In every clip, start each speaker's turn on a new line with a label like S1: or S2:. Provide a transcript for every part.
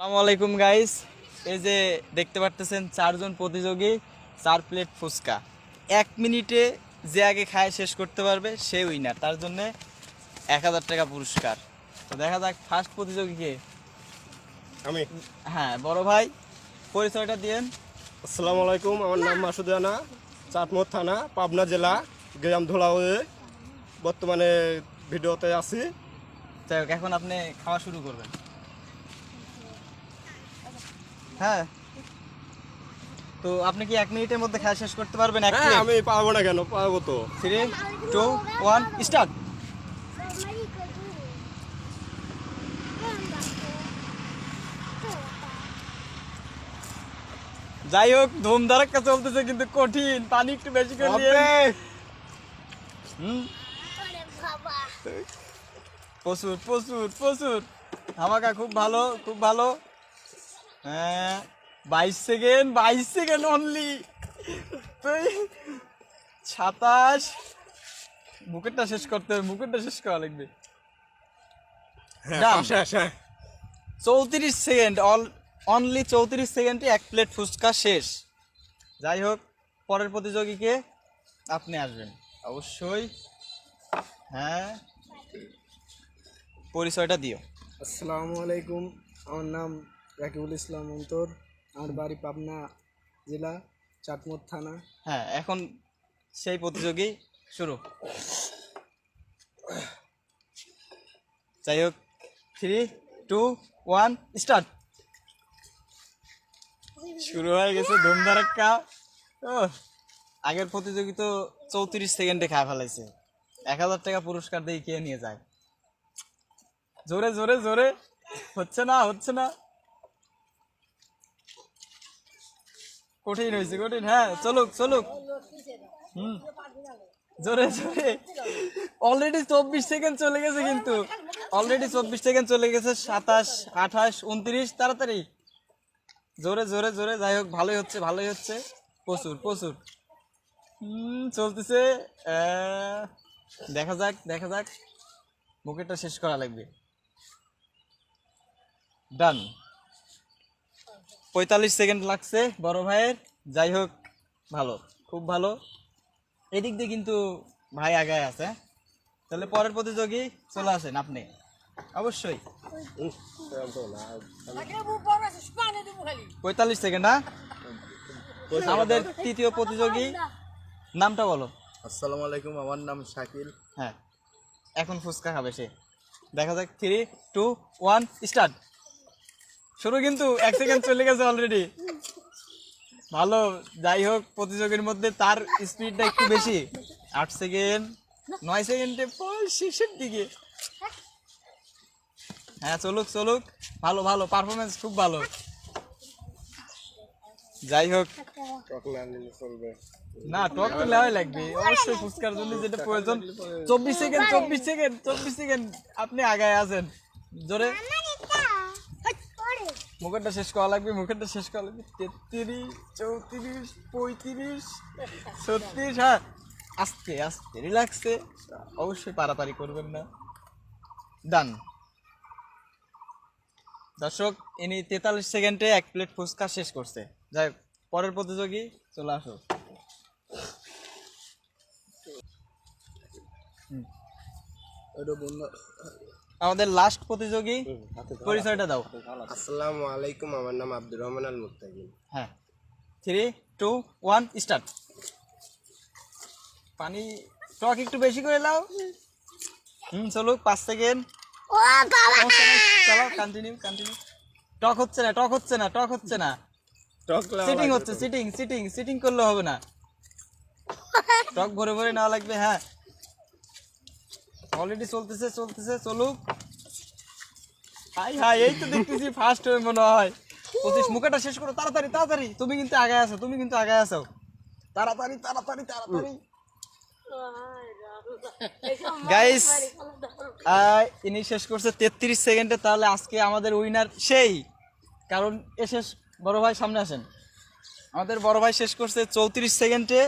S1: আসসালামু আলাইকুম গাইস এই যে দেখতে পারতেছেন চারজন প্রতিযোগী চার প্লেট ফুচকা। এক মিনিটে যে আগে খায় শেষ করতে পারবে সে উইনার তার জন্য এক হাজার টাকা পুরস্কার। তো দেখা যাক ফার্স্ট প্রতিযোগীকে
S2: আমি।
S1: হ্যাঁ বড় ভাই পরিচয়টা দিয়েন।
S2: আসসালামু আলাইকুম আমার নাম মাসুদ রানা চাটমোর থানা পাবনা জেলা গ্রাম ধোলাউয়ে বর্তমানে ভিডিওতে আছি।
S1: যাই হোক এখন আপনি খাওয়া শুরু করবেন। হ্যাঁ। তো আপনি কি এক মিনিটের মধ্যে খাওয়া শেষ করতে পারবেন এক
S2: হ্যাঁ আমি পারব না কেন? পারব তো।
S1: থ্রি টু ওয়ান স্টার্ট যাই হোক ধুম ধারাক্কা চলতেছে কিন্তু কঠিন। পানি একটু বেশি করে দিয়ে প্রচুর প্রচুর প্রচুর। ধামাকা খুব ভালো খুব ভালো। হ্যাঁ বাইশ সেকেন্ড বাইশ সেকেন্ড অনলি সাতাশ মুকুটটা শেষ করতে হবে মুকুটটা শেষ করা লাগবে।
S2: হ্যাঁ,
S1: চৌত্রিশ সেকেন্ড অল অনলি চৌত্রিশ সেকেন্ডে এক প্লেট ফুচকা শেষ। যাই হোক পরের প্রতিযোগীকে আপনি আসবেন। অবশ্যই। হ্যাঁ। পরিচয়টা দিও।
S3: আসসালামু আলাইকুম। আমার নাম রাকিবুল ইসলাম অন্তর আমার বাড়ি পাবনা জেলা, চাটমোর থানা।
S1: হ্যাঁ এখন সেই প্রতিযোগী শুরু। যাই হোক থ্রি টু ওয়ান স্টার্ট শুরু হয়ে গেছে ধুমধারাক্কা ও আগের প্রতিযোগী তো চৌত্রিশ সেকেন্ডে খায় ফেলাইছে। এক হাজার টাকা পুরস্কার দিয়ে কে নিয়ে যায়? জোরে জোরে জোরে। হচ্ছে না হচ্ছে না। কঠিন হয়েছে, কঠিন। হ্যাঁ চলুক চলুক। হুম। জোরে জোরে। অলরেডি চব্বিশ সেকেন্ড চলে গেছে কিন্তু। অলরেডি চব্বিশ সেকেন্ড চলে গেছে, সাতাশ, আঠাশ, উনত্রিশ, তাড়াতাড়ি। জোরে জোরে জোরে। যাই হোক, ভালোই হচ্ছে ভালোই হচ্ছে। প্রচুর প্রচুর। হুম, চলতেছে। দেখা যাক দেখা যাক। বুকেটটা শেষ করা লাগবে। ডান পঁয়তাল্লিশ সেকেন্ড লাগছে বড় ভাইয়ের। যাই হোক ভালো খুব ভালো। এদিক দিয়ে কিন্তু ভাই আগায় আছে? তাহলে পরের প্রতিযোগী চলে আসেন আপনি। অবশ্যই। পঁয়তাল্লিশ সেকেন্ড হ্যাঁ? আমাদের তৃতীয় প্রতিযোগী নামটা বলো।
S4: আসসালামু আলাইকুম আমার নাম শাকিল।
S1: হ্যাঁ। এখন ফুচকা খাবে সে। দেখা যাক থ্রি টু ওয়ান স্টার্ট শুরু কিন্তু এক সেকেন্ড চলে গেছে অলরেডি ভালো, যাই হোক, প্রতিযোগীর মধ্যে তার স্পিডটা একটু বেশি। আট সেকেন্ড নয় সেকেন্ডে শেষের দিকে। হ্যাঁ চলুক চলুক। ভালো ভালো পারফরমেন্স খুব ভালো। যাই হোক।
S2: না,
S1: টক তো লেওয়াই লাগবে। অবশ্যই ফুচকার জন্য যেটা প্রয়োজন। চব্বিশ সেকেন্ড চব্বিশ সেকেন্ড চব্বিশ সেকেন্ড আপনি আগায় আছেন। জোরে। মুখেরটা শেষ করা লাগবে, মুখেরটা শেষ করা লাগবে। তেত্রিশ, চৌত্রিশ, পঁয়ত্রিশ, ছত্রিশ হ্যাঁ। আস্তে আস্তে রিল্যাক্সে অবশ্যই পারাপারি করবেন না। ডান দর্শক, ইনি তেতাল্লিশ সেকেন্ডে এক প্লেট ফুচকা শেষ করছে। যাই পরের প্রতিযোগী চলে আসো।
S3: বন্ধ।
S1: আমাদের লাস্ট প্রতিযোগী পরিচয়টা দাও।
S2: আসসালামু আলাইকুম আমার নাম আব্দুর রহমান আল মুক্তাকিম
S1: হ্যাঁ। থ্রি টু ওয়ান স্টার্ট পানি টক একটু বেশি করে নাও হুম চলুক পাঁচ সেকেন্ড চলো কন্টিনিউ কন্টিনিউ টক হচ্ছে না টক হচ্ছে না টক হচ্ছে না।
S2: টক
S1: সিটিং হচ্ছে সিটিং সিটিং সিটিং করলে হবে না। টক ভরে ভরে নেওয়া লাগবে হ্যাঁ। অলরেডি চলতেছে চলতেছে, চলুক। হাই হাই, এই তো দেখতেছি ফার্স্ট হয়ে মনে হয়। পঁচিশ মুখেটা শেষ করো, তাড়াতাড়ি তাড়াতাড়ি। তুমি কিন্তু আগে আছো, তুমি কিন্তু আগে আছো। তাড়াতাড়ি তাড়াতাড়ি তাড়াতাড়ি। গাইস ইনি শেষ করছে তেত্রিশ সেকেন্ডে তাহলে আজকে আমাদের উইনার সেই। কারণ এ শেষ, বড় ভাই সামনে আসেন। আমাদের বড় ভাই শেষ করছে চৌত্রিশ সেকেন্ডে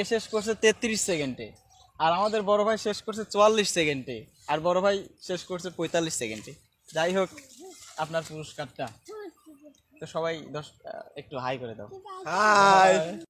S1: এ শেষ করছে তেত্রিশ সেকেন্ডে আর আমাদের বড় ভাই শেষ করছে চুয়াল্লিশ সেকেন্ডে, আর বড় ভাই শেষ করছে পঁয়তাল্লিশ সেকেন্ডে। যাই হোক, আপনার পুরস্কারটা। তো সবাই দশ একটু হাই করে দাও।
S2: হাই।